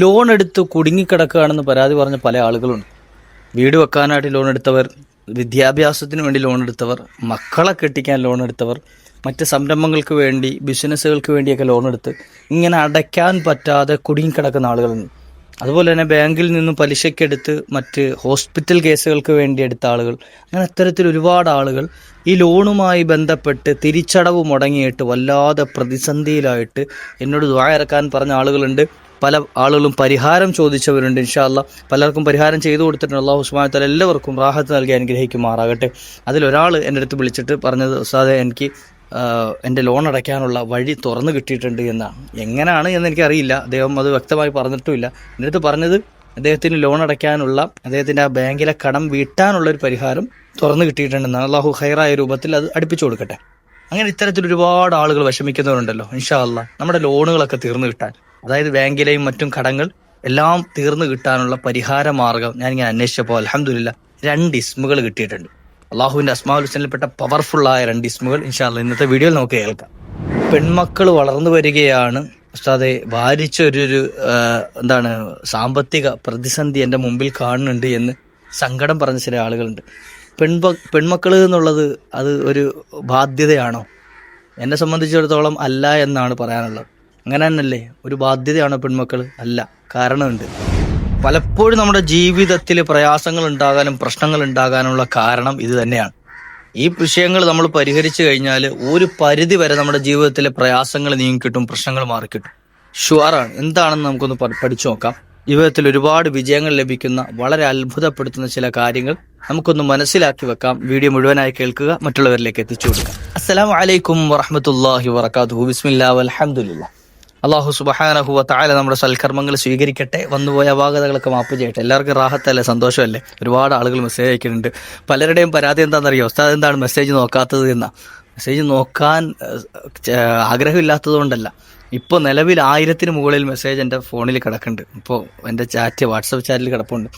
Loan എടുത്ത് കുടുങ്ങിക്കിടക്കുകയാണെന്ന് പരാതി പറഞ്ഞ പല ആളുകളുണ്ട്. വീട് വെക്കാനായിട്ട് ലോൺ എടുത്തവർ വിദ്യാഭ്യാസത്തിന് വേണ്ടി ലോൺ എടുത്തവർ മക്കളെ കെട്ടിക്കാൻ ലോൺ എടുത്തവർ മറ്റ് സംരംഭങ്ങൾക്ക് വേണ്ടി ബിസിനസ്സുകൾക്ക് വേണ്ടിയൊക്കെ ലോൺ എടുത്ത് ഇങ്ങനെ അടയ്ക്കാൻ പറ്റാതെ കുടുങ്ങിക്കിടക്കുന്ന ആളുകളുണ്ട്. അതുപോലെ തന്നെ ബാങ്കിൽ നിന്നും പലിശക്കെടുത്ത് മറ്റ് ഹോസ്പിറ്റൽ കേസുകൾക്ക് വേണ്ടി എടുത്ത ആളുകൾ അങ്ങനെ അത്തരത്തിൽ ഒരുപാട് ആളുകൾ ഈ ലോണുമായി ബന്ധപ്പെട്ട് തിരിച്ചടവ് മുടങ്ങിയിട്ട് വല്ലാതെ പ്രതിസന്ധിയിലായിട്ട് എന്നോട് ദ്വായറക്കാൻ പറഞ്ഞ ആളുകളുണ്ട്. പല ആളുകളും പരിഹാരം ചോദിച്ചവരുണ്ട് ഇൻഷാല്ല പലർക്കും പരിഹാരം ചെയ്തു കൊടുത്തിട്ടുണ്ട്. അള്ളാഹു ഉസ്മാനത്തല എല്ലാവർക്കും റാഹത്ത് നൽകി അനുഗ്രഹിക്കുമാറാകട്ടെ. അതിലൊരാൾ എന്റെ അടുത്ത് വിളിച്ചിട്ട് പറഞ്ഞത് ഉസ്താദെ എനിക്ക് എന്റെ ലോൺ അടയ്ക്കാനുള്ള വഴി തുറന്നു കിട്ടിയിട്ടുണ്ട് എന്നാണ്. എങ്ങനെയാണ് എന്ന് എനിക്കറിയില്ല. അദ്ദേഹം അത് വ്യക്തമായി പറഞ്ഞിട്ടുമില്ല. എന്റെ അടുത്ത് പറഞ്ഞത് അദ്ദേഹത്തിന് ലോൺ അടയ്ക്കാനുള്ള അദ്ദേഹത്തിന്റെ ആ ബാങ്കിലെ കടം വീട്ടാനുള്ള ഒരു പരിഹാരം തുറന്നു കിട്ടിയിട്ടുണ്ടെന്നാണ് അള്ളാഹു ഹൈറായ രൂപത്തിൽ അത് അടുപ്പിച്ചു കൊടുക്കട്ടെ. അങ്ങനെ ഇത്തരത്തിൽ ഒരുപാട് ആളുകൾ വിഷമിക്കുന്നവരുണ്ടല്ലോ ഇൻഷാ അല്ല. നമ്മുടെ ലോണുകളൊക്കെ തീർന്നു കിട്ടാൻ. അതായത് ബാങ്കിലെയും മറ്റും കടങ്ങൾ എല്ലാം തീർന്നു കിട്ടാനുള്ള പരിഹാര മാർഗം ഞാനിങ്ങനെ അന്വേഷിച്ചപ്പോൾ അലഹമില്ല രണ്ട് ഇസ്മുകൾ കിട്ടിയിട്ടുണ്ട്. അള്ളാഹുവിന്റെ അസ്മാഉൽ ഹുസനിൽപ്പെട്ട പവർഫുൾ ആയ രണ്ട് ഇസ്മുകൾ ഇൻഷാല്ല ഇന്നത്തെ വീഡിയോയിൽ നമുക്ക് കേൾക്കാം. പെൺമക്കൾ വളർന്നു വരികയാണ്. ഉസ്താദെ വാരിച്ച ഒരു ഒരു എന്താണ് സാമ്പത്തിക പ്രതിസന്ധി എന്റെ മുമ്പിൽ കാണുന്നുണ്ട് എന്ന് സങ്കടം പറഞ്ഞ ചില ആളുകളുണ്ട്. പെൺപ പെൺമക്കൾ എന്നുള്ളത് അത് ഒരു ബാധ്യതയാണോ? എന്നെ സംബന്ധിച്ചിടത്തോളം അല്ല എന്നാണ് പറയാനുള്ളത്. അങ്ങനെ തന്നെയല്ലേ ഒരു ബാധ്യതയാണ് പെൺമക്കൾ അല്ല കാരണമുണ്ട്. പലപ്പോഴും നമ്മുടെ ജീവിതത്തിൽ പ്രയാസങ്ങൾ ഉണ്ടാകാനും പ്രശ്നങ്ങൾ ഉണ്ടാകാനുള്ള കാരണം ഇത് തന്നെയാണ്. ഈ വിഷയങ്ങൾ നമ്മൾ പരിഹരിച്ചു കഴിഞ്ഞാൽ ഒരു പരിധി വരെ നമ്മുടെ ജീവിതത്തിലെ പ്രയാസങ്ങൾ നീങ്ങിക്കിട്ടും പ്രശ്നങ്ങൾ മാറിക്കിട്ടും. ഷുവറാണ് എന്താണെന്ന് നമുക്കൊന്ന് പഠി- പഠിച്ചു നോക്കാം. ജീവിതത്തിൽ ഒരുപാട് വിജയങ്ങൾ ലഭിക്കുന്ന വളരെ അത്ഭുതപ്പെടുത്തുന്ന ചില കാര്യങ്ങൾ നമുക്കൊന്ന് മനസ്സിലാക്കി വെക്കാം. വീഡിയോ മുഴുവനായി കേൾക്കുക മറ്റുള്ളവരിലേക്ക് എത്തിച്ചു കൊടുക്കാം. അസ്സലാമു വലൈക്കും വറഹമത്തല്ലാഹി വറക്കാത്തു ബിസ്മില്ലാ വൽഹംദുലില്ലാ. അള്ളാഹു സുബാനഹു താല നമ്മുടെ സൽക്കർമ്മങ്ങൾ സ്വീകരിക്കട്ടെ. വന്നുപോയ അപാകതകളൊക്കെ മാപ്പ് ചെയ്യട്ടെ. എല്ലാവർക്കും റാഹത്തല്ലേ? സന്തോഷമല്ലേ? ഒരുപാട് ആളുകൾ മെസ്സേജ് അയക്കുന്നുണ്ട്. പലരുടെയും പരാതി എന്താണെന്നറിയോ? ഉസ്താദ് എന്താണ് മെസ്സേജ് നോക്കാത്തത് എന്നാ? മെസ്സേജ് നോക്കാൻ ആഗ്രഹമില്ലാത്തതുകൊണ്ടല്ല. ഇപ്പോൾ നിലവിൽ ആയിരത്തിന് മുകളിൽ മെസ്സേജ് എന്റെ ഫോണിൽ കിടക്കുന്നുണ്ട്. ഇപ്പോൾ എന്റെ ചാറ്റ് വാട്സപ്പ് ചാറ്റിൽ കിടപ്പുണ്ട്.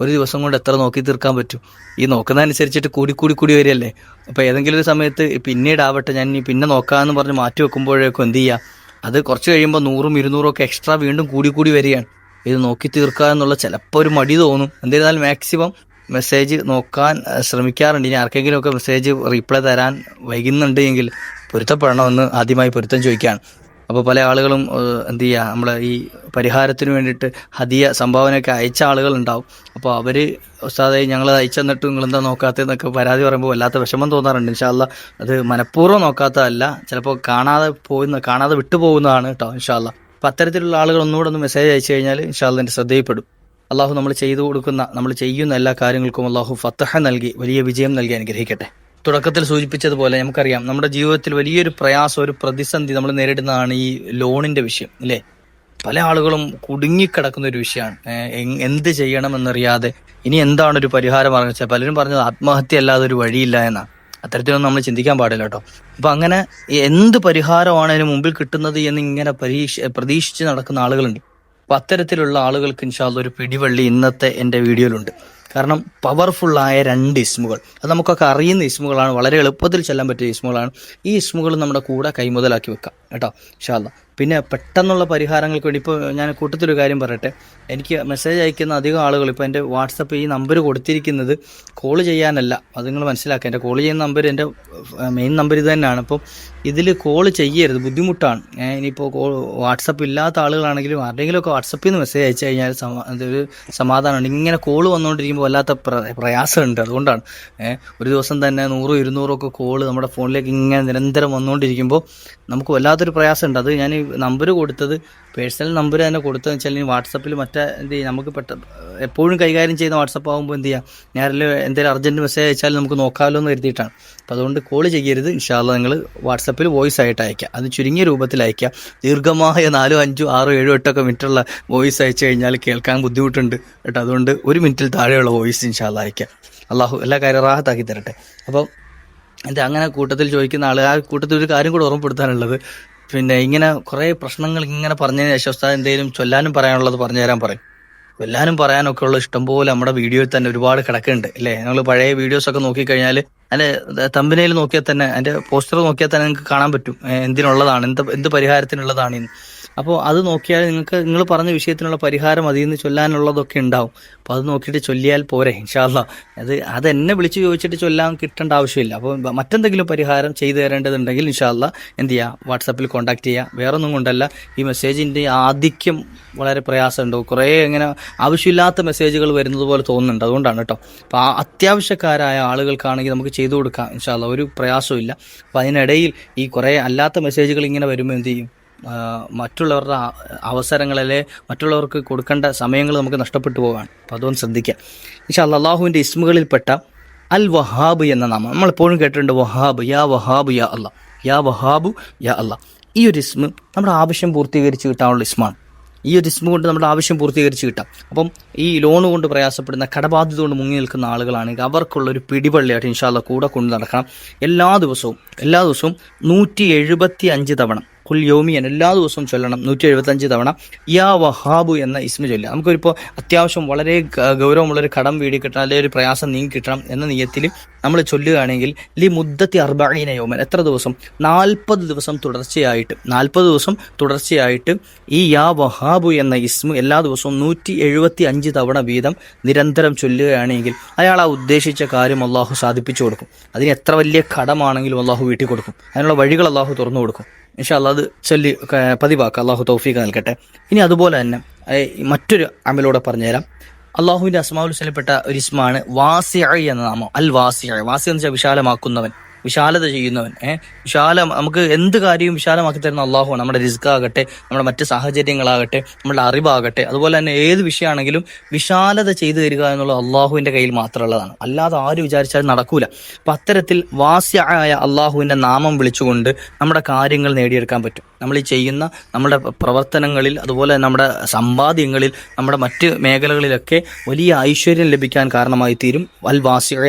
ഒരു ദിവസം കൊണ്ട് എത്ര നോക്കി തീർക്കാൻ പറ്റും? ഈ നോക്കുന്നതനുസരിച്ചിട്ട് കൂടി കൂടി കൂടി വരികയല്ലേ? അപ്പോൾ ഏതെങ്കിലും ഒരു സമയത്ത് പിന്നീട് ആവട്ടെ ഞാൻ ഇനി പിന്നെ നോക്കാമെന്ന് പറഞ്ഞ് മാറ്റി വെക്കുമ്പോഴേക്കും എന്ത് ചെയ്യുക അത് കുറച്ച് കഴിയുമ്പോൾ നൂറും ഇരുന്നൂറും ഒക്കെ എക്സ്ട്രാ വീണ്ടും കൂടി കൂടി വരികയാണ്. ഇത് നോക്കി തീർക്കുക എന്നുള്ള ചിലപ്പോൾ ഒരു മടി തോന്നും. എന്നിരുന്നാലും മാക്സിമം മെസ്സേജ് നോക്കാൻ ശ്രമിക്കാറുണ്ട്. ഇനി ആർക്കെങ്കിലും ഒക്കെ മെസ്സേജ് റീപ്ലൈ തരാൻ വൈകുന്നുണ്ട് എങ്കിൽ പൊരുത്തപ്പെടണമെന്ന് ആദ്യമായി പൊരുത്തം ചോദിക്കുകയാണ്. അപ്പോൾ പല ആളുകളും എന്ത് ചെയ്യുക നമ്മളെ ഈ പരിഹാരത്തിന് വേണ്ടിയിട്ട് ഹദിയ സംഭാവനയൊക്കെ അയച്ച ആളുകളുണ്ടാവും. അപ്പോൾ അവർ ഉസ്താദെ ഞങ്ങൾ അയച്ചു തന്നിട്ട് നിങ്ങൾ എന്താ നോക്കാത്തതെന്നൊക്കെ പരാതി പറയുമ്പോൾ വല്ലാത്ത വിഷമം തോന്നാറുണ്ട്. ഇൻഷാല്ല അത് മനഃപൂർവം നോക്കാത്തതല്ല ചിലപ്പോൾ കാണാതെ പോകുന്ന കാണാതെ വിട്ടുപോകുന്നതാണ് കേട്ടോ ഇൻഷാല്ല അപ്പം അത്തരത്തിലുള്ള ആളുകൾ ഒന്നുകൂടെ ഒന്ന് മെസ്സേജ് അയച്ചു കഴിഞ്ഞാൽ ഇൻഷാല്ല എന്റെ ശ്രദ്ധയിൽപ്പെടും. അള്ളാഹു നമ്മൾ ചെയ്തു കൊടുക്കുന്ന നമ്മൾ ചെയ്യുന്ന എല്ലാ കാര്യങ്ങൾക്കും അള്ളാഹു ഫത്തഹ നൽകി വലിയ വിജയം നൽകി അനുഗ്രഹിക്കട്ടെ. തുടക്കത്തിൽ സൂചിപ്പിച്ചതുപോലെ നമുക്കറിയാം നമ്മുടെ ജീവിതത്തിൽ വലിയൊരു പ്രയാസം ഒരു പ്രതിസന്ധി നമ്മൾ നേരിടുന്നതാണ് ഈ ലോണിന്റെ വിഷയം അല്ലേ? പല ആളുകളും കുടുങ്ങിക്കിടക്കുന്ന ഒരു വിഷയമാണ്. എന്ത് ചെയ്യണം എന്നറിയാതെ ഇനി എന്താണ് ഒരു പരിഹാരം പറഞ്ഞാൽ പലരും പറഞ്ഞത് ആത്മഹത്യ അല്ലാതെ ഒരു വഴിയില്ല എന്നാണ് അത്തരത്തിലൊന്നും നമ്മൾ ചിന്തിക്കാൻ പാടില്ല കേട്ടോ. അപ്പൊ അങ്ങനെ എന്ത് പരിഹാരമാണ് അതിന് മുമ്പിൽ കിട്ടുന്നത് എന്ന് ഇങ്ങനെ പരീക്ഷ പ്രതീക്ഷിച്ച് നടക്കുന്ന ആളുകളുണ്ട്. അപ്പൊ അത്തരത്തിലുള്ള ആളുകൾക്ക് ഇൻഷാല്ല ഒരു പിടിവള്ളി ഇന്നത്തെ എന്റെ വീഡിയോയിലുണ്ട്. കാരണം പവർഫുള്ളായ രണ്ട് ഇസ്മുകൾ അത് നമുക്കൊക്കെ അറിയുന്ന ഇസ്മുകളാണ് വളരെ എളുപ്പത്തിൽ ചെല്ലാൻ പറ്റിയ ഇസ്മുകളാണ് ഈ ഇസ്മുകൾ നമ്മുടെ കൂടെ കൈമുതലാക്കി വെക്കാം കേട്ടോ ഷാല പിന്നെ പെട്ടെന്നുള്ള പരിഹാരങ്ങൾക്ക് വേണ്ടി ഇപ്പോൾ ഞാൻ കൂട്ടത്തിലൊരു കാര്യം പറയട്ടെ. എനിക്ക് മെസ്സേജ് അയക്കുന്ന അധികം ആളുകൾ ഇപ്പോൾ എന്റെ വാട്സപ്പ് ഈ നമ്പർ കൊടുത്തിരിക്കുന്നത് കോൾ ചെയ്യാനല്ല. അത് നിങ്ങൾ മനസ്സിലാക്കുക. എന്റെ കോൾ ചെയ്യുന്ന നമ്പർ എന്റെ മെയിൻ നമ്പർ ഇത് തന്നെയാണ്. അപ്പോൾ ഇതിൽ കോൾ ചെയ്യരുത്. ബുദ്ധിമുട്ടാണ്. ഇനിയിപ്പോൾ കോൾ വാട്സപ്പ് ഇല്ലാത്ത ആളുകളാണെങ്കിലും ആരുടെങ്കിലുമൊക്കെ വാട്സപ്പിൽ നിന്ന് മെസ്സേജ് അയച്ചു കഴിഞ്ഞാൽ സമാ ഇതൊരു സമാധാനമുണ്ട്. ഇങ്ങനെ കോൾ വന്നുകൊണ്ടിരിക്കുമ്പോൾ വല്ലാത്ത പ്ര- പ്രയാസമുണ്ട്. അതുകൊണ്ടാണ്. ഒരു ദിവസം തന്നെ നൂറും ഇരുന്നൂറും ഒക്കെ കോൾ നമ്മുടെ ഫോണിലേക്ക് ഇങ്ങനെ നിരന്തരം വന്നുകൊണ്ടിരിക്കുമ്പോൾ നമുക്ക് വല്ലാത്തൊരു പ്രയാസമുണ്ട്. അത് ഞാൻ നമ്പർ കൊടുത്തത് പേഴ്സണൽ നമ്പർ തന്നെ കൊടുത്തതെന്ന് വെച്ചാൽ ഇനി വാട്സപ്പിൽ മറ്റേ എന്ത് ചെയ്യും നമുക്ക് പെട്ടെന്ന് എപ്പോഴും കൈകാര്യം ചെയ്യുന്ന വാട്സപ്പ് ആകുമ്പോൾ എന്ത് ചെയ്യാം? ഞാൻ എന്തെങ്കിലും അർജന്റ് മെസ്സേജ് അയച്ചാൽ നമുക്ക് നോക്കാമല്ലോ എന്ന് കരുതിയിട്ടാണ്. അപ്പോൾ അതുകൊണ്ട് കോൾ ചെയ്യരുത്. ഇൻഷാല്ല നിങ്ങൾ വാട്സപ്പിൽ വോയിസ് ആയിട്ട് അയക്കുക അത് ചുരുങ്ങിയ രൂപത്തിൽ അയക്കുക ദീർഘമായ നാലോ അഞ്ചോ ആറോ ഏഴോ എട്ടൊക്കെ മിനിറ്റുള്ള വോയിസ് അയച്ചു കഴിഞ്ഞാൽ കേൾക്കാൻ ബുദ്ധിമുട്ടുണ്ട് കേട്ടോ. അതുകൊണ്ട് ഒരു മിനിറ്റിൽ താഴെയുള്ള വോയിസ് ഇൻഷാല്ല അയക്കുക അള്ളാഹു എല്ലാ കാര്യം റാഹത്താക്കി തരട്ടെ. അപ്പം എന്താ അങ്ങനെ കൂട്ടത്തിൽ ചോദിക്കുന്ന ആൾ ആ കൂട്ടത്തിൽ ഒരു കാര്യം കൂടെ ഓർമ്മപ്പെടുത്താനുള്ളത്. പിന്നെ ഇങ്ങനെ കുറേ പ്രശ്നങ്ങൾ ഇങ്ങനെ പറഞ്ഞതിന് ശേഷം എന്തെങ്കിലും ചൊല്ലാനും പറയാനുള്ളത് പറഞ്ഞു തരാൻ പറയും. ചൊല്ലാനും പറയാനൊക്കെ ഉള്ള ഇഷ്ടംപോലെ നമ്മുടെ വീഡിയോയിൽ തന്നെ ഒരുപാട് കിടക്കുന്നുണ്ട് അല്ലേ? നിങ്ങൾ പഴയ വീഡിയോസ് ഒക്കെ നോക്കിക്കഴിഞ്ഞാൽ അതിന്റെ തമ്പനയിൽ നോക്കിയാൽ തന്നെ അതിന്റെ പോസ്റ്റർ നോക്കിയാൽ തന്നെ നിങ്ങൾക്ക് കാണാൻ പറ്റും. എന്തിനുള്ളതാണ് എന്ത് എന്ത് പരിഹാരത്തിനുള്ളതാണ് അപ്പോൾ അത് നോക്കിയാൽ നിങ്ങൾക്ക് നിങ്ങൾ പറഞ്ഞ വിഷയത്തിനുള്ള പരിഹാരം അതിൽ നിന്ന് ചൊല്ലാനുള്ളതൊക്കെ ഉണ്ടാവും. അപ്പോൾ അത് നോക്കിയിട്ട് ചൊല്ലിയാൽ പോരെ ഇൻഷാല്ല അത് അത് എന്നെ വിളിച്ച് ചോദിച്ചിട്ട് ചൊല്ലാൻ കിട്ടേണ്ട ആവശ്യമില്ല. അപ്പോൾ മറ്റെന്തെങ്കിലും പരിഹാരം ചെയ്തു തരേണ്ടതുണ്ടെങ്കിൽ ഇൻഷാല്ല എന്ത് ചെയ്യുക വാട്സപ്പിൽ കോൺടാക്ട് ചെയ്യുക വേറെ ഒന്നും കൊണ്ടല്ല ഈ മെസ്സേജിന്റെ ആധിക്യം വളരെ പ്രയാസമുണ്ട്. കുറേ ഇങ്ങനെ ആവശ്യമില്ലാത്ത മെസ്സേജുകൾ വരുന്നത് പോലെ തോന്നുന്നുണ്ട്. അതുകൊണ്ടാണ് കേട്ടോ. അപ്പോൾ ആ അത്യാവശ്യക്കാരായ ആളുകൾക്കാണെങ്കിൽ നമുക്ക് ചെയ്തു കൊടുക്കാം ഇൻഷാല്ല ഒരു പ്രയാസവും ഇല്ല അപ്പോൾ അതിനിടയിൽ ഈ കുറേ അല്ലാത്ത മെസ്സേജുകൾ ഇങ്ങനെ വരുമ്പോൾ എന്ത് ചെയ്യും? മറ്റുള്ളവരുടെ അവസരങ്ങളിലെ മറ്റുള്ളവർക്ക് കൊടുക്കേണ്ട സമയങ്ങൾ നമുക്ക് നഷ്ടപ്പെട്ടു പോകാൻ അപ്പോൾ അതൊന്ന് ശ്രദ്ധിക്കുക പക്ഷേ അള്ളാഹുവിന്റെ ഇസ്മുകളിൽപ്പെട്ട അൽ വഹാബ് എന്ന നാമം. നമ്മളെപ്പോഴും കേട്ടിട്ടുണ്ട് വഹാബ് യാ വഹാബ് യാ അല്ല. യാ വഹാബു യാ അല്ല. ഈ ഒരു ഇസ്മ നമ്മുടെ ആവശ്യം പൂർത്തീകരിച്ച് കിട്ടാനുള്ള ഇസ്മാണ്. ഈ ഒരു ഇസ്മ കൊണ്ട് നമ്മുടെ ആവശ്യം പൂർത്തീകരിച്ച് കിട്ടാം. അപ്പം ഈ ലോൺ കൊണ്ട് പ്രയാസപ്പെടുന്ന കടബാധ്യത കൊണ്ട് മുങ്ങി നിൽക്കുന്ന ആളുകളാണെങ്കിൽ അവർക്കുള്ള ഒരു പിടിപള്ളിയായിട്ട് ഇൻഷാല്ല കൂടെ കൊണ്ട് നടക്കണം. എല്ലാ ദിവസവും എല്ലാ ദിവസവും നൂറ്റി എഴുപത്തി അഞ്ച് തവണ കുൽ യോമിയൻ എല്ലാ ദിവസവും ചൊല്ലണം നൂറ്റി എഴുപത്തഞ്ച് തവണ. യാ വഹാബു എന്ന ഇസ്മ ചൊല്ലുക. നമുക്കൊരിപ്പോൾ അത്യാവശ്യം വളരെ ഗൗരവമുള്ളൊരു കടം വീടി കിട്ടണം അല്ലെങ്കിൽ ഒരു പ്രയാസം നീങ്ങി കിട്ടണം എന്ന നിയത്തിൽ നമ്മൾ ചൊല്ലുകയാണെങ്കിൽ ലി മുദ്ദത്തി അർബീന യോമൻ എത്ര ദിവസം? നാൽപ്പത് ദിവസം തുടർച്ചയായിട്ട് നാൽപ്പത് ദിവസം തുടർച്ചയായിട്ട് ഈ യാ വഹാബു എന്ന ഇസ്മ എല്ലാ ദിവസവും നൂറ്റി എഴുപത്തി അഞ്ച് തവണ വീതം നിരന്തരം ചൊല്ലുകയാണെങ്കിൽ അയാൾ ആ ഉദ്ദേശിച്ച കാര്യം അള്ളാഹു സാധിപ്പിച്ചു കൊടുക്കും. അതിന് എത്ര വലിയ കടമാണെങ്കിലും അള്ളാഹു വീട്ടിൽ കൊടുക്കും അതിനുള്ള വഴികൾ അള്ളാഹു തുറന്നു കൊടുക്കും. ഇൻഷാല്ല അത് ചൊല്ലി പതിവാക്കുക അള്ളാഹു തൗഫീഖ് നൽകട്ടെ. ഇനി അതുപോലെ തന്നെ മറ്റൊരു അമലൂടെ പറഞ്ഞുതരാം. അള്ളാഹുവിന്റെ അസ്മാവുൽ സലപ്പെട്ട ഒരു ഇസ്മാണ് വാസിഅ എന്ന നാമം. അൽ വാസിഅ വാസി എന്ന് വെച്ചാൽ വിശാലമാക്കുന്നവൻ. വിശാലത ചെയ്യുന്നവൻ. ഏഹ് വിശാല നമുക്ക് എന്ത് കാര്യവും വിശാലമാക്കി തരുന്ന അള്ളാഹുവാണ്. നമ്മുടെ റിസ്ക് ആകട്ടെ നമ്മുടെ മറ്റ് സാഹചര്യങ്ങളാകട്ടെ നമ്മുടെ അറിവാകട്ടെ അതുപോലെ തന്നെ ഏത് വിഷയമാണെങ്കിലും വിശാലത ചെയ്തു തരിക എന്നുള്ള അള്ളാഹുവിന്റെ കയ്യിൽ മാത്രമുള്ളതാണ്. അല്ലാതെ ആര് വിചാരിച്ചാലും നടക്കൂല. അപ്പൊ അത്തരത്തിൽ വാസ്യായ അള്ളാഹുവിന്റെ നാമം വിളിച്ചുകൊണ്ട് നമ്മുടെ കാര്യങ്ങൾ നേടിയെടുക്കാൻ പറ്റും. നമ്മൾ ചെയ്യുന്ന നമ്മുടെ പ്രവർത്തനങ്ങളിൽ അതുപോലെ നമ്മുടെ സമ്പാദ്യങ്ങളിൽ നമ്മുടെ മറ്റ് മേഖലകളിലൊക്കെ വലിയ ഐശ്വര്യം ലഭിക്കാൻ കാരണമായി തീരും. അൽ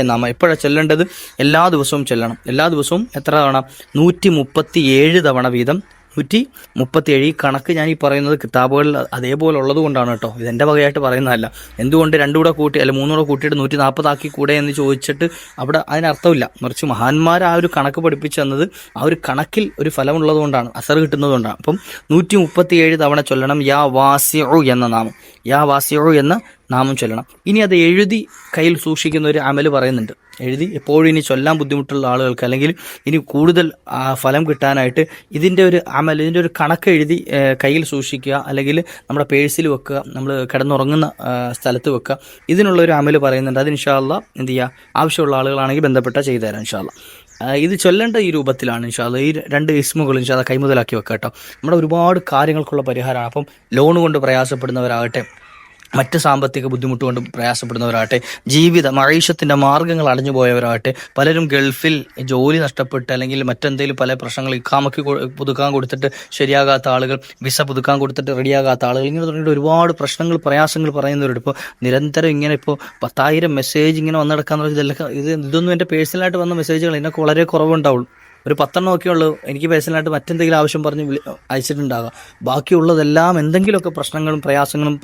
നാമ എപ്പോഴാണ് ചെല്ലേണ്ടത്? എല്ലാ ദിവസവും ചെല്ലണം. എല്ലാ ദിവസവും എത്ര തവണ? നൂറ്റി തവണ വീതം നൂറ്റി മുപ്പത്തിയേഴ് ഈ കണക്ക് ഞാൻ ഈ പറയുന്നത് കിതാബുകളിൽ അതേപോലെ ഉള്ളത് കൊണ്ടാണ് കേട്ടോ ഇതെന്റെ വകയായിട്ട് പറയുന്നതല്ല. എന്തുകൊണ്ട് രണ്ടു കൂടെ കൂട്ടി അല്ല മൂന്നൂടെ കൂട്ടിയിട്ട് നൂറ്റി നാൽപ്പതാക്കി കൂടെ എന്ന് ചോദിച്ചിട്ട് അവിടെ അതിനർത്ഥമില്ല മറിച്ച് മഹാന്മാർ ആ ഒരു കണക്ക് പഠിപ്പിച്ചു തന്നത് ആ ഒരു കണക്കിൽ ഒരു ഫലമുള്ളത് കൊണ്ടാണ് അസർ കിട്ടുന്നത് കൊണ്ടാണ് അപ്പം നൂറ്റി മുപ്പത്തിയേഴ് തവണ ചൊല്ലണം യാ വാസിഉ എന്ന നാമം. യാ വാസിഉ എന്ന നാമം ചൊല്ലണം. ഇനി അത് എഴുതി കയ്യിൽ സൂക്ഷിക്കുന്ന ഒരു അമൽ പറയുന്നുണ്ട്. എഴുതി എപ്പോഴും ഇനി ചൊല്ലാൻ ബുദ്ധിമുട്ടുള്ള ആളുകൾക്ക് അല്ലെങ്കിൽ ഇനി കൂടുതൽ ഫലം കിട്ടാനായിട്ട് ഇതിന്റെ ഒരു അമൽ ഇതിന്റെ ഒരു കണക്ക് എഴുതി കയ്യിൽ സൂക്ഷിക്കുക അല്ലെങ്കിൽ നമ്മുടെ പേഴ്സിൽ വെക്കുക നമ്മൾ കിടന്നുറങ്ങുന്ന സ്ഥലത്ത് വെക്കുക. ഇതിനുള്ള ഒരു അമൽ പറയുന്നുണ്ട്. അത് ഇൻഷാല്ല എന്ത് ചെയ്യുക ആവശ്യമുള്ള ആളുകളാണെങ്കിൽ ബന്ധപ്പെട്ടാൽ ചെയ്തു തരാം ഇൻഷാല്ല ഇത് ചൊല്ലേണ്ട ഈ രൂപത്തിലാണ് ഇൻഷാല്ല ഈ രണ്ട് ഇസ്മുകൾ ഇൻഷാല്ല കൈമുതലാക്കി വെക്കുക കേട്ടോ നമ്മുടെ ഒരുപാട് കാര്യങ്ങൾക്കുള്ള പരിഹാരമാണ്. അപ്പം ലോൺ കൊണ്ട് പ്രയാസപ്പെടുന്നവരാകട്ടെ മറ്റ് സാമ്പത്തിക ബുദ്ധിമുട്ട് കൊണ്ട് പ്രയാസപ്പെടുന്നവരാകട്ടെ ജീവിത മഴീഷത്തിന്റെ മാർഗങ്ങൾ അടഞ്ഞു പോയവരാകട്ടെ പലരും ഗൾഫിൽ ജോലി നഷ്ടപ്പെട്ട് അല്ലെങ്കിൽ മറ്റെന്തെങ്കിലും പല പ്രശ്നങ്ങൾ ഇക്കാമക്ക് പുതുക്കാൻ കൊടുത്തിട്ട് ശരിയാകാത്ത ആളുകൾ വിസ പുതുക്കാൻ കൊടുത്തിട്ട് റെഡിയാകാത്ത ആളുകൾ ഇങ്ങനെ തുടങ്ങിയിട്ട് ഒരുപാട് പ്രശ്നങ്ങൾ പ്രയാസങ്ങൾ പറയുന്നവരുണ്ട്. ഇപ്പോൾ നിരന്തരം ഇങ്ങനെ ഇപ്പോൾ പത്തായിരം മെസ്സേജ് ഇങ്ങനെ വന്നെടുക്കാന്ന് പറഞ്ഞാൽ ഇതെല്ലാം ഇത് ഇതൊന്നും എന്റെ പേഴ്സണലായിട്ട് വന്ന മെസ്സേജുകൾ എന്നൊക്കെ വളരെ കുറവുണ്ടാവുള്ളൂ. ഒരു പത്തെണ്ണം ഒക്കെ ഉള്ളൂ. എനിക്ക് പേഴ്സണലായിട്ട് മറ്റെന്തെങ്കിലും ആവശ്യം പറഞ്ഞ് അയച്ചിട്ടുണ്ടാകാം. ബാക്കിയുള്ളതെല്ലാം എന്തെങ്കിലുമൊക്കെ പ്രശ്നങ്ങളും പ്രയാസങ്ങളും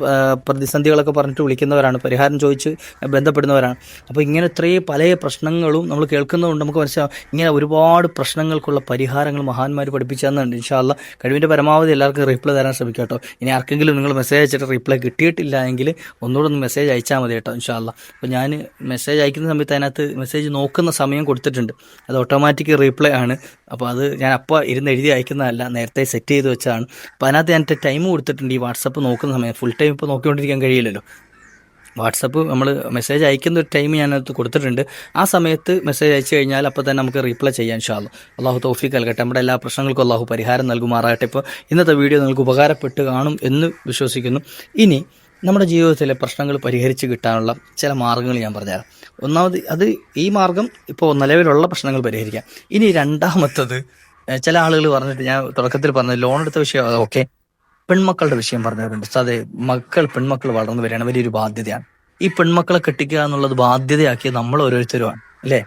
പ്രതിസന്ധികളൊക്കെ പറഞ്ഞിട്ട് വിളിക്കുന്നവരാണ്. പരിഹാരം ചോദിച്ച് ബന്ധപ്പെടുന്നവരാണ്. അപ്പോൾ ഇങ്ങനെ ഇത്രയും പല പ്രശ്നങ്ങളും നമ്മൾ കേൾക്കുന്നതുകൊണ്ട് നമുക്ക് മനസ്സിലാവും. ഇങ്ങനെ ഒരുപാട് പ്രശ്നങ്ങൾക്കുള്ള പരിഹാരങ്ങൾ മഹാന്മാർ പഠിപ്പിച്ചു തന്നുണ്ട് ഇൻഷാല്ല കഴിവിന്റെ പരമാവധി എല്ലാവർക്കും റിപ്ലൈ തരാൻ ശ്രമിക്കാം കേട്ടോ. ഇനി ആർക്കെങ്കിലും നിങ്ങൾ മെസ്സേജ് അയച്ചിട്ട് റിപ്ലൈ കിട്ടിയിട്ടില്ല എങ്കിൽ ഒന്നുകൂടെ ഒന്ന് മെസ്സേജ് അയച്ചാൽ മതി കേട്ടോ ഇൻഷാല്ല അപ്പോൾ ഞാൻ മെസ്സേജ് അയക്കുന്ന സമയത്ത് അതിനകത്ത് മെസ്സേജ് നോക്കുന്ന സമയം കൊടുത്തിട്ടുണ്ട്. അത് ഓട്ടോമാറ്റിക് റീപ്ലൈ ആണ്. അപ്പോൾ അത് ഞാൻ അപ്പോൾ ഇരുന്ന് എഴുതി അയക്കുന്നതല്ല നേരത്തെ സെറ്റ് ചെയ്ത് വെച്ചതാണ്. അപ്പോൾ അതിനകത്ത് ഞാൻ ടൈം കൊടുത്തിട്ടുണ്ട് ഈ വാട്സപ്പ് നോക്കുന്ന സമയം. ഫുൾ ടൈം ഇപ്പോൾ നോക്കിക്കൊണ്ടിരിക്കാൻ കഴിയില്ലല്ലോ. വാട്സപ്പ് നമ്മൾ മെസ്സേജ് അയക്കുന്ന ഒരു ടൈം ഞാനത് കൊടുത്തിട്ടുണ്ട്. ആ സമയത്ത് മെസ്സേജ് അയച്ചു കഴിഞ്ഞാൽ അപ്പോൾ തന്നെ നമുക്ക് റീപ്ലൈ ചെയ്യാൻ ഷാളു അള്ളാഹു തോഫിക്ക് നൽകട്ടെ. നമ്മുടെ എല്ലാ പ്രശ്നങ്ങൾക്കും അള്ളാഹു പരിഹാരം നൽകുമാറാകട്ടെ. ഇപ്പോൾ ഇന്നത്തെ വീഡിയോ നിങ്ങൾക്ക് ഉപകാരപ്പെട്ട് കാണും എന്ന് വിശ്വസിക്കുന്നു. ഇനി നമ്മുടെ ജീവിതത്തിലെ പ്രശ്നങ്ങൾ പരിഹരിച്ച് കിട്ടാനുള്ള ചില മാർഗങ്ങൾ ഞാൻ പറഞ്ഞുതരാം. ഒന്നാമത് അത് ഈ മാർഗം ഇപ്പോൾ നിലവിലുള്ള പ്രശ്നങ്ങൾ പരിഹരിക്കാം. ഇനി രണ്ടാമത്തത് ചില ആളുകൾ പറഞ്ഞിട്ട് ഞാൻ തുടക്കത്തിൽ പറഞ്ഞ ലോൺ എടുത്ത വിഷയം ഓക്കെ. പെൺമക്കളുടെ വിഷയം പറഞ്ഞവരുണ്ട്. അതെ മക്കൾ പെൺമക്കൾ വളർന്നു വരികയാണ്. വലിയൊരു ബാധ്യതയാണ്. ഈ പെൺമക്കളെ കെട്ടിക്കുക എന്നുള്ളത് ബാധ്യതയാക്കിയ നമ്മൾ ഓരോരുത്തരുമാണ് അല്ലേ?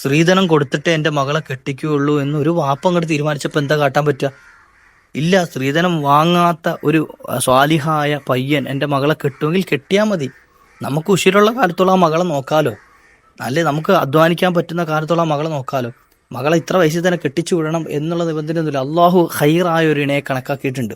സ്ത്രീധനം കൊടുത്തിട്ട് എന്റെ മകളെ കെട്ടിക്കുകയുള്ളൂ എന്ന് ഒരു വാപ്പ അങ്ങോട്ട് തീരുമാനിച്ചപ്പോൾ എന്താ കാട്ടാൻ പറ്റുക? ഇല്ല സ്ത്രീധനം വാങ്ങാത്ത ഒരു സ്വാലിഹായ പയ്യൻ എന്റെ മകളെ കെട്ടുമെങ്കിൽ കെട്ടിയാൽ മതി. നമുക്ക് ഉശിരുള്ള കാലത്തുള്ള ആ മകളെ നോക്കാലോ. അല്ലെ നമുക്ക് അധ്വാനിക്കാൻ പറ്റുന്ന കാലത്തുള്ള ആ മകളെ നോക്കാലോ. മകളെ ഇത്ര വയസ്സിൽ തന്നെ കെട്ടിച്ചു വിടണം എന്നുള്ള നിബന്ധനയൊന്നുമില്ല. അള്ളാഹു ഹൈറായ ഒരു ഇണയെ കണക്കാക്കിയിട്ടുണ്ട്.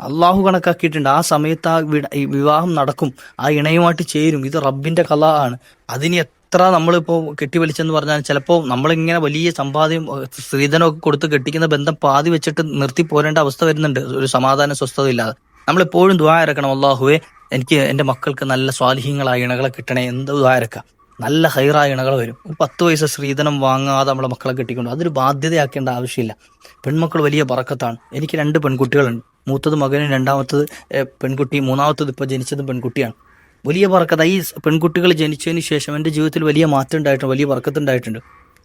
അള്ളാഹു കണക്കാക്കിയിട്ടുണ്ട്. ആ സമയത്ത് ആ വിവാഹം നടക്കും. ആ ഇണയുമായിട്ട് ചേരും. ഇത് റബ്ബിന്റെ കല ആണ്. അതിന് എത്ര നമ്മളിപ്പോ കെട്ടിവലിച്ചെന്ന് പറഞ്ഞാൽ ചിലപ്പോൾ നമ്മളിങ്ങനെ വലിയ സമ്പാദ്യം സ്ത്രീധനം സ്ത്രീധനമൊക്കെ കൊടുത്ത് കെട്ടിക്കുന്ന ബന്ധം പാതി വെച്ചിട്ട് നിർത്തി പോരേണ്ട അവസ്ഥ വരുന്നുണ്ട്. ഒരു സമാധാന സ്വസ്ഥത ഇല്ലാതെ നമ്മളെപ്പോഴും ദ്വാ ഇറക്കണം. അള്ളാഹുവെ എനിക്ക് എന്റെ മക്കൾക്ക് നല്ല സ്വാധീനങ്ങളായ ഇണകളെ കിട്ടണേ എന്ത് ദ്വാ ഇറക്കാം നല്ല ഹൈറായ ഇണകൾ വരും. പത്ത് വയസ്സ് സ്ത്രീധനം വാങ്ങാതെ നമ്മളെ മക്കളെ കെട്ടിക്കൊണ്ട് അതൊരു ബാധ്യതയാക്കേണ്ട ആവശ്യമില്ല. പെൺമക്കൾ വലിയ പറക്കത്താണ്. എനിക്ക് രണ്ട് പെൺകുട്ടികളുണ്ട്. മൂത്തത് മകനും രണ്ടാമത്തത് പെൺകുട്ടി മൂന്നാമത്തത് ഇപ്പോൾ ജനിച്ചത് പെൺകുട്ടിയാണ്. വലിയ പറക്കത്ത. ഈ പെൺകുട്ടികൾ ജനിച്ചതിന് ശേഷം എന്റെ ജീവിതത്തിൽ വലിയ മാറ്റം ഉണ്ടായിട്ടുണ്ട് വലിയ പറക്കത്തുണ്ടായിട്ടുണ്ട്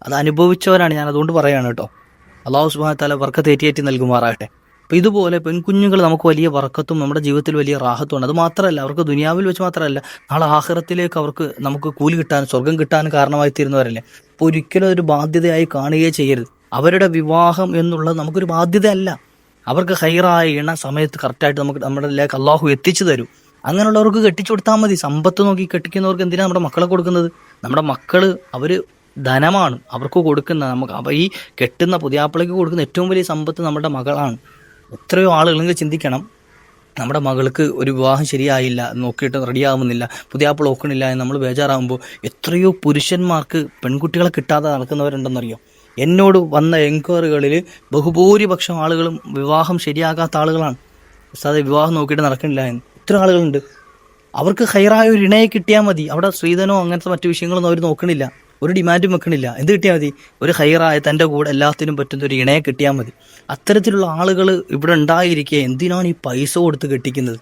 അത് അനുഭവിച്ചവരാണ്. ഞാൻ അതുകൊണ്ട് പറയുകയാണ് കേട്ടോ. അള്ളാഹു സുബാന വർക്കത്ത് ഏറ്റിയേറ്റി നൽകുമാറാകട്ടെ. അപ്പോൾ ഇതുപോലെ പെൺകുഞ്ഞുങ്ങൾ നമുക്ക് വലിയ വറക്കത്തും നമ്മുടെ ജീവിതത്തിൽ വലിയ റാഹത്തുമാണ്. അത് മാത്രമല്ല അവർക്ക് ദുനിയാവിൽ വെച്ച് മാത്രമല്ല നാളെ ആഹ്റത്തിലേക്ക് അവർക്ക് നമുക്ക് കൂലി കിട്ടാനും സ്വർഗം കിട്ടാനും കാരണമായി തീരുന്നവരല്ലേ? അപ്പോൾ ഒരിക്കലും ഒരു ബാധ്യതയായി കാണുകയേ ചെയ്യരുത്. അവരുടെ വിവാഹം എന്നുള്ളത് നമുക്കൊരു ബാധ്യതയല്ല. അവർക്ക് ഹൈറായ ഇണ സമയത്ത് കറക്റ്റായിട്ട് നമുക്ക് നമ്മുടെ ലേക്ക് അള്ളാഹു എത്തിച്ചു തരും. അങ്ങനെയുള്ളവർക്ക് കെട്ടിച്ചു കൊടുത്താൽ മതി. സമ്പത്ത് നോക്കി കെട്ടിക്കുന്നവർക്ക് എന്തിനാണ് നമ്മുടെ മക്കളെ കൊടുക്കുന്നത്? നമ്മുടെ മക്കൾ അവർ ധനമാണ്. അവർക്ക് കൊടുക്കുന്ന നമുക്ക് അപ്പോൾ ഈ കെട്ടുന്ന പുതിയാപ്പിളയ്ക്ക് കൊടുക്കുന്ന ഏറ്റവും വലിയ സമ്പത്ത് നമ്മുടെ മകളാണ്. എത്രയോ ആളുകളെങ്കിൽ ചിന്തിക്കണം നമ്മുടെ മകൾക്ക് ഒരു വിവാഹം ശരിയായില്ല നോക്കിയിട്ട് റെഡിയാവുന്നില്ല പുതിയ ആപ്പിൾ നോക്കണില്ല എന്ന് നമ്മൾ ബേജാറാകുമ്പോൾ എത്രയോ പുരുഷന്മാർക്ക് പെൺകുട്ടികളെ കിട്ടാതെ നടക്കുന്നവരുണ്ടെന്നറിയോ? എന്നോട് വന്ന എൻക്വയറികളിൽ ബഹുഭൂരിപക്ഷം ആളുകളും വിവാഹം ശരിയാകാത്ത ആളുകളാണ്. സാധാരണ വിവാഹം നോക്കിയിട്ട് നടക്കണില്ല എന്ന്. ഇത്ര ആളുകളുണ്ട്. അവർക്ക് ഹൈറായ ഒരു ഇണയെ കിട്ടിയാൽ മതി. അവിടെ സ്ത്രീധനോ അങ്ങനത്തെ മറ്റു വിഷയങ്ങളൊന്നും അവർ നോക്കണില്ല. ഒരു ഡിമാൻഡും വെക്കണില്ല. എന്ത് കിട്ടിയാൽ മതി? ഒരു ഹൈറായ തന്റെ കൂടെ എല്ലാത്തിനും പറ്റുന്ന ഒരു ഇണയെ കിട്ടിയാൽ മതി. അത്തരത്തിലുള്ള ആളുകൾ ഇവിടെ ഉണ്ടായിരിക്കുക എന്തിനാണ് ഈ പൈസ കൊടുത്ത് കെട്ടിക്കുന്നത്?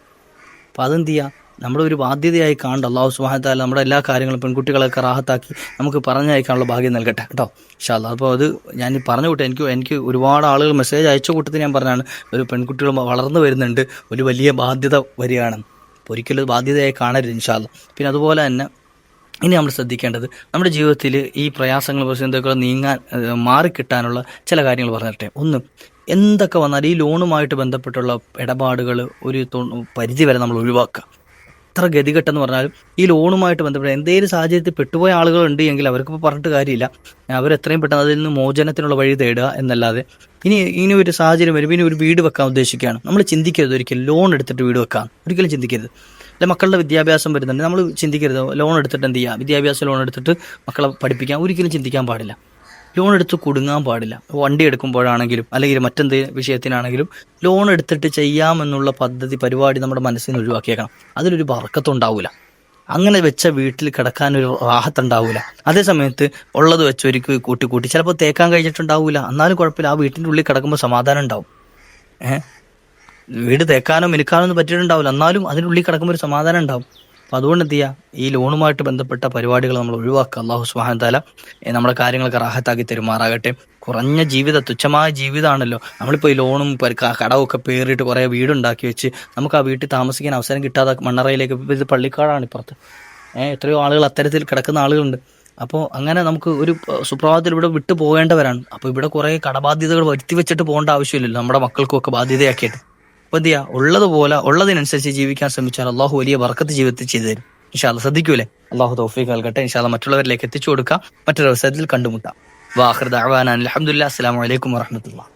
അപ്പം അതെന്ത് ചെയ്യുക നമ്മുടെ ഒരു ബാധ്യതയായി കാണണ്ട. അള്ളാഹു സുഹാത്താല നമ്മുടെ എല്ലാ കാര്യങ്ങളും പെൺകുട്ടികളൊക്കെ റാഹത്താക്കി നമുക്ക് പറഞ്ഞയക്കാനുള്ള ഭാഗ്യം നൽകട്ടെ കേട്ടോ. ഇഷാല്ല അപ്പോൾ അത് ഞാൻ പറഞ്ഞു വിട്ടെ. എനിക്ക് എനിക്ക് ഒരുപാട് ആളുകൾ മെസ്സേജ് അയച്ച കൂട്ടത്തിൽ ഞാൻ പറഞ്ഞാണ്. ഒരു പെൺകുട്ടികൾ വളർന്നു വരുന്നുണ്ട്. ഒരു വലിയ ബാധ്യത വരികയാണ്. അപ്പോൾ ഒരിക്കലും ബാധ്യതയായി കാണരുത് ഇൻഷാല്ല പിന്നെ അതുപോലെ തന്നെ ഇനി നമ്മൾ ശ്രദ്ധിക്കേണ്ടത് നമ്മുടെ ജീവിതത്തിൽ ഈ പ്രയാസങ്ങൾ പ്രതിസന്ധികൾ നീങ്ങാൻ മാറിക്കിട്ടാനുള്ള ചില കാര്യങ്ങൾ പറഞ്ഞിട്ടെ. ഒന്ന് എന്തൊക്കെ വന്നാലും ഈ ലോണുമായിട്ട് ബന്ധപ്പെട്ടുള്ള ഇടപാടുകൾ ഒരു പരിധി വരെ നമ്മൾ ഒഴിവാക്കുക. എത്ര ഗതികെട്ടെന്ന് പറഞ്ഞാലും ഈ ലോണുമായിട്ട് ബന്ധപ്പെട്ട് എന്തെങ്കിലും സാഹചര്യത്തിൽ പെട്ടുപോയ ആളുകൾ ഉണ്ട് എങ്കിൽ അവർക്കിപ്പോൾ പറഞ്ഞിട്ട് കാര്യമില്ല. അവർ എത്രയും പെട്ടെന്ന് അതിൽ നിന്ന് മോചനത്തിനുള്ള വഴി തേടുക എന്നല്ലാതെ ഇനി ഇനി ഒരു സാഹചര്യം വരും ഇനി ഒരു വീട് വെക്കാൻ ഉദ്ദേശിക്കുകയാണ്. നമ്മൾ ചിന്തിക്കരുത് ഒരിക്കലും. ലോൺ എടുത്തിട്ട് വീട് വെക്കാം. ഒരിക്കലും ചിന്തിക്കരുത്. അല്ലെ മക്കളുടെ വിദ്യാഭ്യാസം വരുന്നുണ്ട്. നമ്മൾ ചിന്തിക്കരുത്. ലോൺ എടുത്തിട്ട് എന്ത് ചെയ്യുക വിദ്യാഭ്യാസ ലോൺ എടുത്തിട്ട് മക്കളെ പഠിപ്പിക്കാൻ ഒരിക്കലും ചിന്തിക്കാൻ പാടില്ല. ലോൺ എടുത്ത് കുടുങ്ങാൻ പാടില്ല. വണ്ടി എടുക്കുമ്പോഴാണെങ്കിലും അല്ലെങ്കിൽ മറ്റെന്ത് വിഷയത്തിനാണെങ്കിലും ലോൺ എടുത്തിട്ട് ചെയ്യാമെന്നുള്ള പദ്ധതി പരിപാടി നമ്മുടെ മനസ്സിൽ നിന്ന് ഒഴിവാക്കിയേക്കണം. അതിലൊരു ബർക്കത്തുണ്ടാവില്ല അങ്ങനെ വെച്ച വീട്ടിൽ കിടക്കാൻ ഒരു റാഹത്തുണ്ടാവില്ല അതേ സമയത്ത് ഉള്ളത് വെച്ച് ഒരുക്കി കൂട്ടി കൂട്ടി ചിലപ്പോൾ തേക്കാൻ കഴിഞ്ഞിട്ടുണ്ടാവില്ല എന്നാലും കുഴപ്പമില്ല. ആ വീട്ടിന്റെ ഉള്ളിൽ കിടക്കുമ്പോൾ സമാധാനം ഉണ്ടാവും. ഏഹ്? വീട് തേക്കാനോ മിനുക്കാനോ ഒന്നും പറ്റിയിട്ടുണ്ടാവില്ല. എന്നാലും അതിനുള്ളിൽ കിടക്കുമ്പോൾ ഒരു സമാധാനം ഉണ്ടാവും. അപ്പം അതുകൊണ്ട് എന്ത് ചെയ്യുക ഈ ലോണുമായിട്ട് ബന്ധപ്പെട്ട പരിപാടികൾ നമ്മൾ ഒഴിവാക്കുക. അള്ളാഹു സുഹാൻ താല നമ്മുടെ കാര്യങ്ങളൊക്കെ റാഹത്താക്കി തരുമാറാകട്ടെ. കുറഞ്ഞ ജീവിത തുച്ഛമായ ജീവിതമാണല്ലോ നമ്മളിപ്പോൾ ഈ ലോണും കടവുമൊക്കെ പേറിയിട്ട് കുറേ വീടുണ്ടാക്കി വെച്ച് നമുക്ക് ആ വീട്ടിൽ താമസിക്കാൻ അവസരം കിട്ടാതെ മണ്ണറയിലേക്ക് ഇത് പള്ളിക്കാടാണ് ഇപ്പുറത്ത്. ഏഹ് എത്രയോ ആളുകൾ അത്തരത്തിൽ കിടക്കുന്ന ആളുകളുണ്ട്. അപ്പോൾ അങ്ങനെ നമുക്ക് ഒരു സുപ്രഭാതത്തിൽ ഇവിടെ വിട്ടു പോകേണ്ടവരാണ് അപ്പോൾ ഇവിടെ കുറേ കടബാധ്യതകൾ വരുത്തി വെച്ചിട്ട് പോകേണ്ട ആവശ്യമില്ലല്ലോ നമ്മുടെ മക്കൾക്കും ഒക്കെ ബാധ്യതയാക്കിയിട്ട്. അപ്പോൾ ഉള്ളതുപോലെ ഉള്ളതിനനുസരിച്ച് ജീവിക്കാൻ ശ്രമിച്ചാൽ അള്ളാഹു വലിയ വർക്കത്ത് ജീവിതത്തിൽ ചെയ്തു തരും. ഇൻഷാല്ല ശ്രദ്ധിക്കൂലേ? അള്ളാഹു തൗഫീഖ് നൽകട്ടെ. ഇൻഷാല്ല മറ്റുള്ളവരിലേക്ക് എത്തിച്ചു കൊടുക്കാം. മറ്റൊരു അവസരത്തിൽ കണ്ടുമുട്ടാം. വാഹൃദ് അഹ്വാൻ അലഹമുല്ലാ അസ്സാം വലൈക്കും വാഹമത്തുള്ള